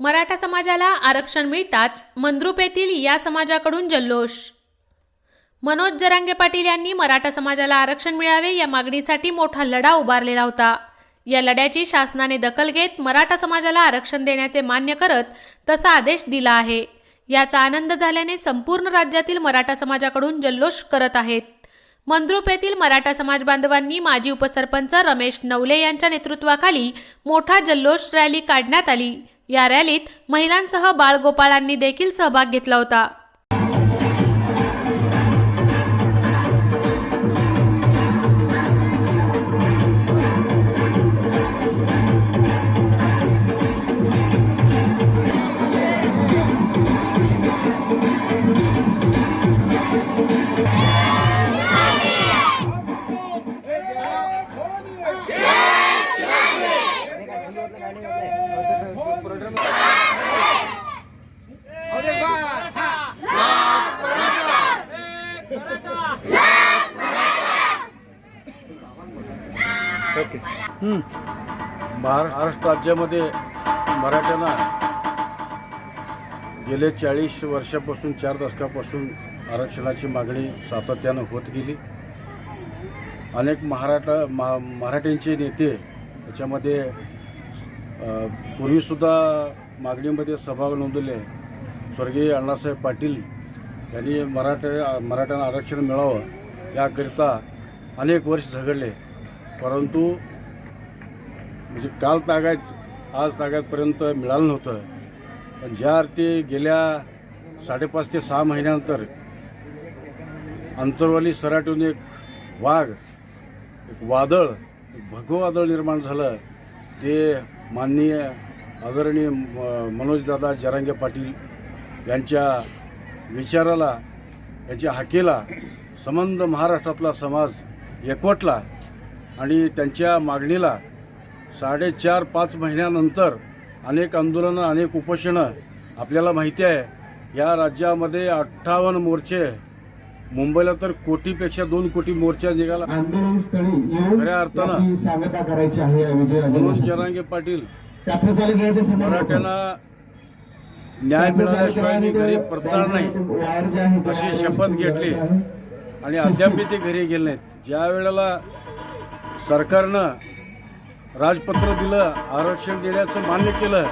मराठा समाजाला आरक्षण मिळताच मंद्रुप येथील या समाजाकडून जल्लोष. मनोज जरांगे पाटील यांनी मराठा समाजाला आरक्षण मिळावे या मागणीसाठी मोठा लढा उभारलेला होता. या लढ्याची शासनाने दखल घेत मराठा समाजाला आरक्षण देण्याचे मान्य करत तसा आदेश दिला आहे. याचा आनंद झाल्याने संपूर्ण राज्यातील मराठा समाजाकडून जल्लोष करत आहेत. मंद्रुप येथील मराठा समाज बांधवांनी माजी उपसरपंच रमेश नवले यांच्या नेतृत्वाखाली मोठा जल्लोष रॅली काढण्यात आली. या रॅलीत महिलांसह बाळगोपाळांनी देखील सहभाग घेतला होता महाराष्ट्र राज्यामध्ये मराठ्यांना गेले चाळीस वर्षापासून चार दशकापासून आरक्षणाची मागणी सातत्यानं होत गेली. अनेक महाराष्ट्र मा मराठ्यांचे नेते त्याच्यामध्ये पूर्वीसुद्धा मागणीमध्ये सहभाग नोंदवले. स्वर्गीय अण्णासाहेब पाटील यांनी मराठा मराठ्यांना आरक्षण मिळावं याकरिता अनेक वर्ष झगडले. परंतु म्हणजे काल तागायत आज तागायतपर्यंत मिळालं नव्हतं. पण ज्या अर्थी गेल्या साडेपाच ते सहा महिन्यानंतर अंतरवाली सराटून एक वाघ एक वादळ एक वादळ निर्माण झालं. ते माननीय आदरणीय म- मनोजदादा जरांगे पाटील यांच्या विचाराला याच्या हाकेला संबंध महाराष्ट्रातला समाज एकवटला. आणि त्यांच्या मागणीला साडेचार पाच महिन्यानंतर अनेक आंदोलनं अनेक उपोषणं आपल्याला माहिती आहे. या राज्यामध्ये अठ्ठावन्न मोर्चे मुंबईला तर कोटीपेक्षा दोन कोटी मोर्चा निघाला. खऱ्या अर्थानं मनोज. जरांगे पाटील. मराठ्यांना न्याय मिळाल्याशिवाय मी घरी परतणार नाही. अशी शपथ घेतली. आणि अद्याप ते घरी गेले नाहीत. ज्या वेळेला सरकारनं राजपत्र दिलं आरक्षण देण्याचं मान्य केलं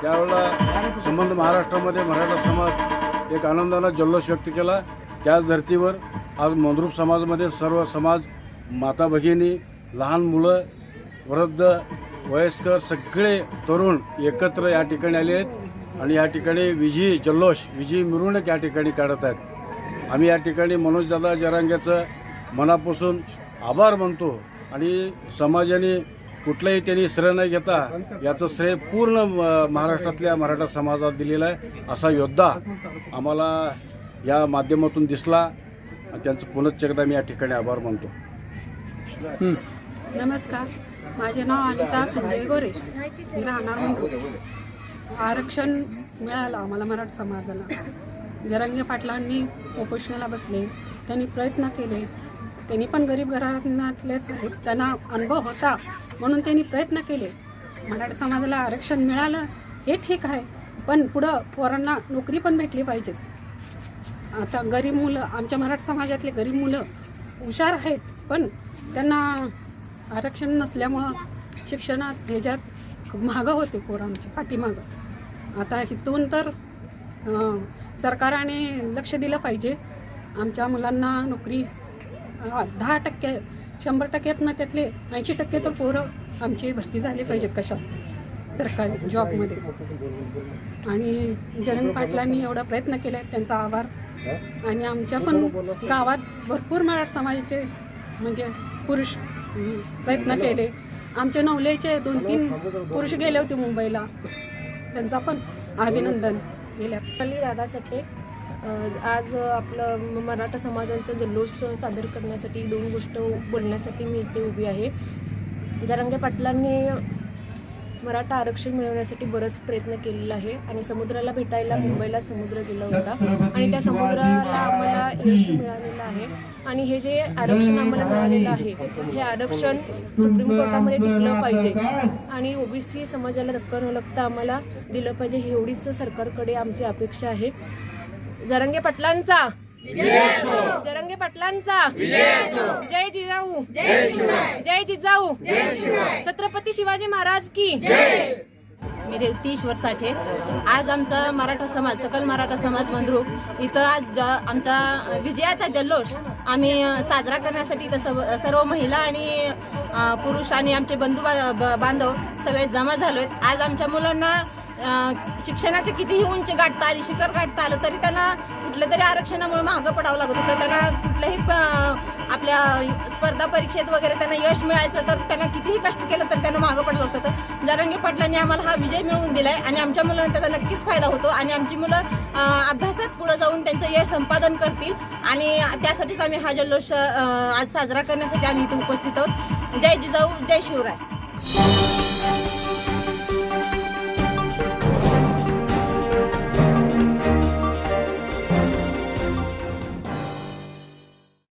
त्यावेळेला संबंध महाराष्ट्रामध्ये मराठा समाज एक आनंदानं जल्लोष व्यक्त केला. त्याच धर्तीवर आज मनरूप समाजामध्ये सर्व समाज माता भगिनी लहान मुलं वृद्ध वयस्कर सगळे तरुण एकत्र या ठिकाणी आले आहेत आणि या ठिकाणी विजयी जल्लोष विजयी मिरवणूक या ठिकाणी काढत आहेत. आम्ही या ठिकाणी मनोजदादा जरांग्याचं मनापासून आभार मानतो. आणि समाजाने कुठलंही त्यांनी श्रेय न घेता याचं श्रेय पूर्ण महाराष्ट्रातल्या मराठा समाजात दिलेला आहे. असा योद्धा आम्हाला या माध्यमातून दिसला. आणि त्यांचं पुनश्च एकदा मी या ठिकाणी आभार मानतो. नमस्कार. माझे नाव अनिता संजय गोरे. मी राहणार आरक्षण मिळालं आम्हाला मराठा समाजाला. जरंगे पाटलांनी उपोषणाला बसले. त्यांनी प्रयत्न केले. त्यांनी पण गरीब घराण्यातलेच आहेत. त्यांना अनुभव होता म्हणून त्यांनी प्रयत्न केले. मराठा समाजाला आरक्षण मिळालं हे ठीक आहे. पण पुढं पोरांना नोकरी पण भेटली पाहिजे. आता गरीब मुलं आमच्या मराठा समाजातले गरीब मुलं हुशार आहेत पण त्यांना आरक्षण नसल्यामुळं शिक्षणात ह्याच्यात मागं होते पोरं पाठीमागं. आता इथून तर सरकाराने लक्ष दिलं पाहिजे. आमच्या मुलांना नोकरी दहा टक्के शंभर टक्क्यातनं त्यातले ऐंशी टक्के तर पोरं आमची भरती झाली पाहिजेत कशा? सरकारी जॉबमध्ये. आणि जरंग पाटलांनी एवढा प्रयत्न केला त्यांचा आभार. आणि आमच्या पण गावात भरपूर मराठा समाजाचे म्हणजे पुरुष प्रयत्न केले. आमच्या नवलेचे दोन तीन पुरुष गेले होते मुंबईला. त्यांचा पण अभिनंदन गेल्या अली दादा सट्टे आज आपलं मराठा समाजाचा जल्लोष सादर करण्यासाठी दोन गोष्ट बोलण्यासाठी मी इथे उभी आहे. जरांगे पाटलांनी मराठा आरक्षण मिळवण्यासाठी बरंच प्रयत्न केलेला आहे आणि समुद्राला भेटायला मुंबईला समुद्र गेला होता. आणि त्या समुद्राला आम्हाला यश मिळालेलं आहे. आणि हे जे आरक्षण आम्हाला मिळालेलं आहे हे आरक्षण सुप्रीम कोर्टामध्ये टिकलं पाहिजे. आणि ओबीसी समाजाला धक्का न लागता आम्हाला दिलं पाहिजे ही एवढीच सरकारकडे आमची अपेक्षा आहे. जरंगे पाटलांचा. जरंगे पाटलांचा. जय जिजाऊ. जय जिजाऊ. छत्रपती शिवाजी महाराज की. मी रेवती ईश्वर साठे. आज आमचा मराठा समाज सकल मराठा समाज मंद्रुप इथं आज ज- आमचा विजयाचा जल्लोष आम्ही साजरा करण्यासाठी इथं सर्व महिला आणि पुरुष आणि आमचे बंधू बा- ब- बांधव सगळे जमा झालोत आज आमच्या मुलांना शिक्षणाचे कितीही उंच गाठता आली शिखर गाठता आलं तरी त्यांना कुठल्या तरी आरक्षणामुळे मागं पडावं लागत होतं. त्यांना कुठल्याही आपल्या स्पर्धा परीक्षेत वगैरे त्यांना यश मिळायचं तर त्यांना कितीही कष्ट केलं तर त्यांना मागं पडलं होतं. तर जरांगे पाटलांनी आम्हाला हा विजय मिळवून दिलाय आणि आमच्या मुलांना त्याचा नक्कीच फायदा होतो आणि आमची मुलं अभ्यासात पुढं जाऊन त्यांचं यश संपादन करतील आणि त्यासाठीच आम्ही हा जल्लोष आज साजरा करण्यासाठी आम्ही इथे उपस्थित आहोत. जय जिजाऊ जय शिवराय.